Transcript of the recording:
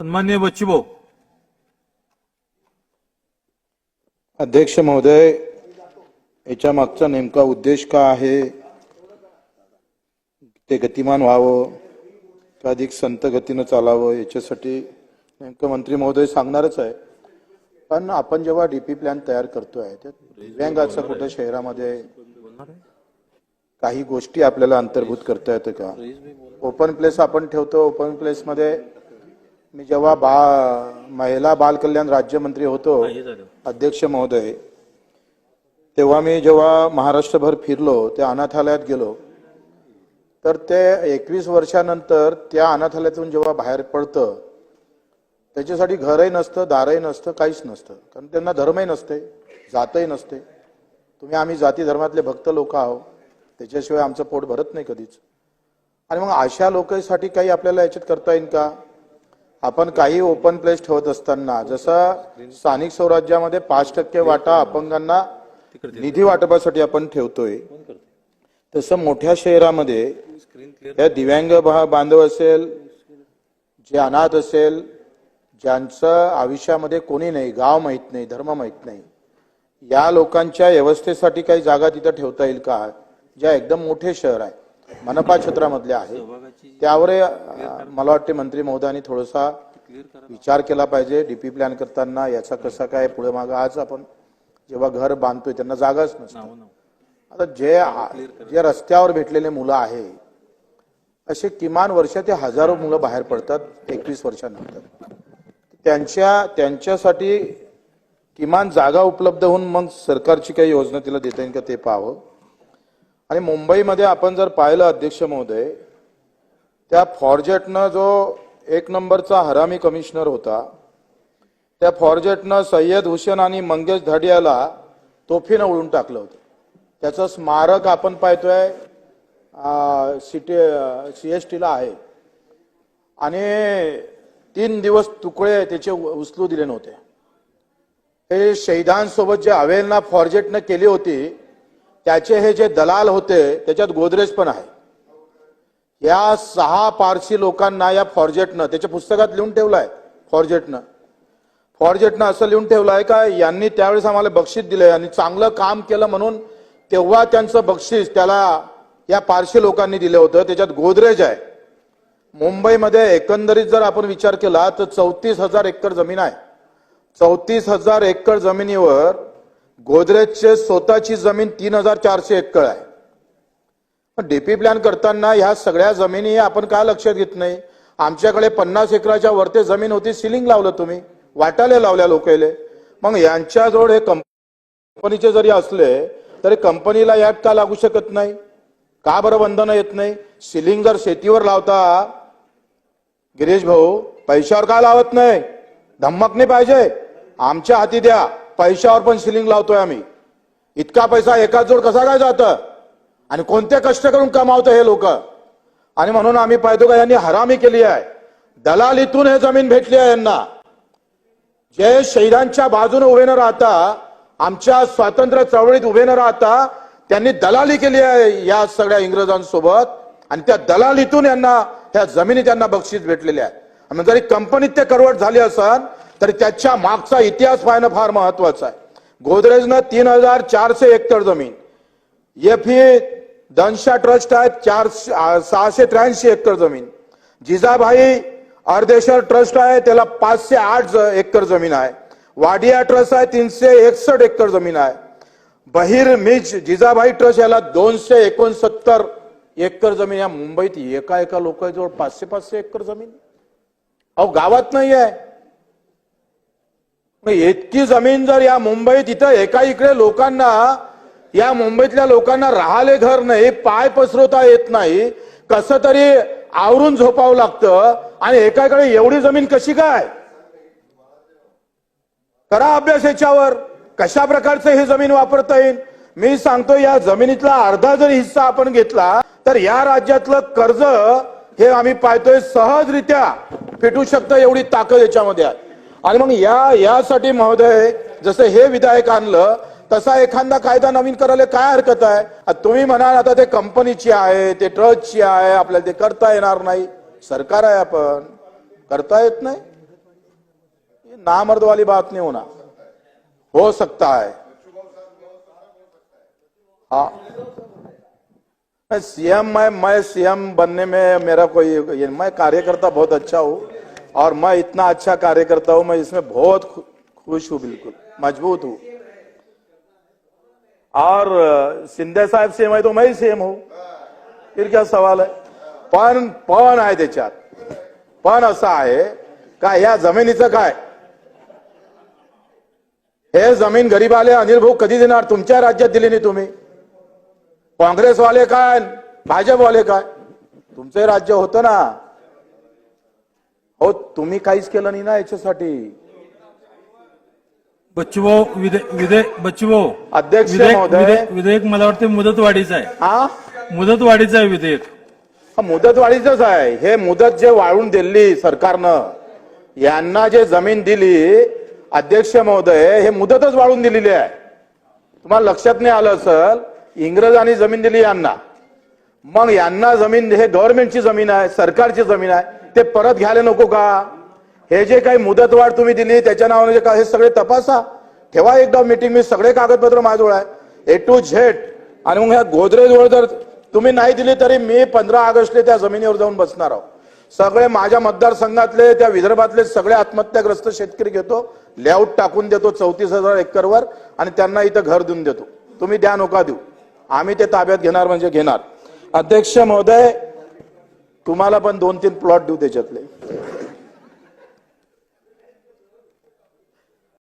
सन्मान्य बच्चूभाऊ अध्यक्ष महोदय याच्या मागचा नेमका उद्देश का आहे? ते गतिमान व्हावं का अधिक संत गतीनं चालावं? याच्यासाठी नेमकं मंत्री महोदय सांगणारच आहे. पण आपण जेव्हा डीपी प्लॅन तयार करतोय त्यात दिव्यांगाचं कुठं शहरामध्ये काही गोष्टी आपल्याला अंतर्भूत करता येतं का? ओपन प्लेस आपण ठेवतो ओपन प्लेसमध्ये मी जेव्हा बा महिला बाल कल्याण राज्यमंत्री होतो अध्यक्ष महोदय तेव्हा मी जेव्हा महाराष्ट्रभर फिरलो त्या अनाथालयात गेलो तर ते एकवीस वर्षानंतर त्या अनाथालयातून जेव्हा बाहेर पडतं त्याच्यासाठी घरही नसतं दारही नसतं काहीच नसतं. कारण त्यांना धर्मही नसते जातही नसते. तुम्ही आम्ही जाती धर्मातले भक्त लोक आहोत त्याच्याशिवाय आमचं पोट भरत नाही कधीच. आणि मग अशा लोकांसाठी काही आपल्याला याच्यात करता येईल का? आपण काही ओपन प्लेस ठेवत असताना जसं स्थानिक स्वराज्यामध्ये पाच टक्के वाटा अपंगांना निधी वाटपासाठी आपण ठेवतोय तसं मोठ्या शहरामध्ये या दिव्यांग बांधव असेल जे अनाथ असेल ज्यांचं आयुष्यामध्ये कोणी नाही गाव माहीत नाही धर्म माहीत नाही या लोकांच्या व्यवस्थेसाठी काही जागा तिथं ठेवता येईल का? ज्या एकदम मोठे शहर आहे. मनपा क्षेत्रामधले आहे त्यावर मला वाटते मंत्री महोदयांनी थोडासा विचार केला पाहिजे डीपी प्लॅन करताना याचा कसा काय पुढे माग. आज आपण जेव्हा घर बांधतोय त्यांना जागाच नसते. आता जे जे रस्त्यावर भेटलेले मुलं आहे असे किमान वर्ष ते हजारो मुलं बाहेर पडतात एकवीस वर्षानंतर. त्यांच्या त्यांच्यासाठी किमान जागा उपलब्ध होऊन मग सरकारची काही योजना तिला देता येईल का ते पाहावं. आणि मुंबईमध्ये आपण जर पाहिलं अध्यक्ष महोदय त्या फॉर्जेटनं जो एक नंबरचा हरामी कमिशनर होता त्या फॉर्जेटनं सय्यद हुसेन आणि मंगेश धडियाला तोफीनं उडून टाकलं होतं. त्याचं स्मारक आपण पाहतोय सिटी सी एस टीला आहे. आणि तीन दिवस तुकडे त्याचे उ- उचलू दिले नव्हते. हे शहीदांसोबत जे अवेलना फॉर्जेटनं केली होती त्याचे हे जे दलाल होते त्याच्यात गोदरेज पण आहे. या सहा पारसी लोकांना या फॉर्जेटनं त्याच्या पुस्तकात लिहून ठेवलंय फॉर्जेटनं. फॉर्जेटनं असं लिहून ठेवलं आहे का यांनी त्यावेळेस आम्हाला बक्षीस दिलंय. आणि चांगलं काम केलं म्हणून तेव्हा त्यांचं बक्षीस त्याला या पारशी लोकांनी दिलं होतं. त्याच्यात गोदरेज आहे. मुंबईमध्ये एकंदरीत जर आपण विचार केला तर चौतीस हजार एकर जमीन आहे. चौतीस हजार एकर जमिनीवर गोदरेजचे स्वतःची जमीन तीन हजार चारशे एकर आहे. पण डीपी प्लॅन करताना ह्या सगळ्या जमिनी आपण का लक्षात घेत नाही? आमच्याकडे पन्नास एकराच्या वरती जमीन होती सिलिंग लावलं तुम्ही वाटाले लावल्या लोकायले. मग यांच्याजवळ हे कंपनीचे जरी असले तरी कंपनीला यात का लागू शकत नाही? का बरं बंधनं येत नाही? सिलिंग जर शेतीवर लावता गिरीश भाऊ पैशावर का लावत नाही? धम्मक नाही पाहिजे. आमच्या हाती द्या. पैशावर पण सिलिंग लावतोय आम्ही. इतका पैसा एकाच जोड कसा काय जात? आणि कोणते कष्ट करून कमावतं हे लोक? आणि म्हणून आम्ही पाहतो का यांनी हरामी केली आहे. दलालीतून हे जमीन भेटली आहे यांना. जे शहीदांच्या बाजूने उभे न राहता आमच्या स्वातंत्र्य चळवळीत उभे न राहता त्यांनी दलाली केली आहे या सगळ्या इंग्रजांसोबत. आणि त्या दलालीतून यांना ह्या जमिनी त्यांना बक्षीस भेटलेल्या आहे. जरी कंपनीत ते करवट झाली असन तर त्याच्या मागचा इतिहास पाहणं फार महत्वाचं आहे. गोदरेजनं तीन हजार चारशे हेक्टर जमीन एफ ही दनशा ट्रस्ट आहे चारशे सहाशे त्र्याऐंशी एकर जमीन जिजाभाई अर्धेश्वर ट्रस्ट आहे त्याला पाचशे आठ ज- एकर जमीन आहे वाडिया ट्रस्ट आहे तीनशे एकसष्ट एकर जमीन आहे बहिर मिज जिजाभाई ट्रस्ट याला दोनशे एकोणसत्तर एकर जमीन या मुंबईत एका एका लोकांजवळ पाचशे पाचशे एकर जमीन अहो गावात नाही आहे इतकी जमीन जर या मुंबईत इथं एका इकडे लोकांना या मुंबईतल्या लोकांना राहले घर नाही पाय पसरवता येत नाही कसं तरी आवरून झोपावं लागतं आणि एकाकडे एवढी जमीन कशी काय? करा अभ्यास याच्यावर. कशा प्रकारचं ही जमीन वापरता येईल? मी सांगतो या जमिनीतला अर्धा जरी हिस्सा आपण घेतला तर या राज्यातलं कर्ज हे आम्ही पाहतोय सहजरित्या फिटू शकतं एवढी ताकद याच्यामध्ये आहे. आणि मग या यासाठी महोदय जसं हे विधायक आणलं तसा एखादा कायदा नवीन करायला काय हरकत आहे? तुम्ही म्हणाल आता ते कंपनीची आहे ते ट्रस्टची आहे आपल्याला ते करता येणार नाही. सरकार आहे आपण. करता येत नाही? नामर्द वाली बात नाही होणार. हो सकता है. हाँ सीएम मैं मैं सीएम बनने में मेरा कोई मैं कार्यकर्ता बहुत अच्छा हूँ। और मैं इतना अच्छा कार्य करता हूँ मैं इसमें बहुत खुश हूँ बिल्कुल मजबूत हूँ। और शिंदे साहेब सेम है तो मैं सेम सीएम हूँ। फिर क्या सवाल आहे पण पण आहे त्याच्यात. पण असं आहे का या जमिनीचं काय? हे जमीन गरीबाले अनिल भाऊ कधी देणार? तुमच्या राज्यात दिली नाही तुम्ही. काँग्रेसवाले काय? भाजपवाले काय? तुमचं राज्य होतं ना. हो तुम्ही काहीच केलं नाही ना याच्यासाठी. बच्चूभाऊ विधेयक विधेयक बच्चूभाऊ. अध्यक्ष विधेयक महोदय. विधेयक- विधेयक मला वाटते मुदतवाढीचं आहे. हा मुदतवाढीचं आहे विधेयक. हा मुदतवाढीच आहे. हे मुदत जे वाढवून दिली सरकारनं यांना जे जमीन दिली अध्यक्ष महोदय हे मुदतच वाढवून दिलेली आहे. तुम्हाला लक्षात नाही आलं असेल? इंग्रजांनी जमीन दिली यांना. मग यांना जमीन हे गव्हर्नमेंटची जमीन आहे सरकारची जमीन आहे. ते परत घ्यायला नको का? हे जे काही मुदतवाढ तुम्ही दिली त्याच्या नावाने जे काय हे सगळे तपासा. ठेवा एकदा मीटिंग मी सगळे कागदपत्र माझ्याजवळ आहे. ए टू झेड आणि मग ह्या गोदरेजवळ जर तुम्ही नाही दिली तरी मी पंधरा ऑगस्टला त्या जमिनीवर जाऊन बसणार आहोत सगळे माझ्या मतदारसंघातले त्या विदर्भातले सगळे आत्महत्याग्रस्त शेतकरी घेतो लेआउट टाकून देतो चौतीस हजार एकरवर आणि त्यांना इथं घर देऊन देतो. तुम्ही द्या नका देऊ. आम्ही ते ताब्यात घेणार म्हणजे घेणार. अध्यक्ष महोदय तुम्हाला पण दोन तीन प्लॉट देऊ त्याच्यातले.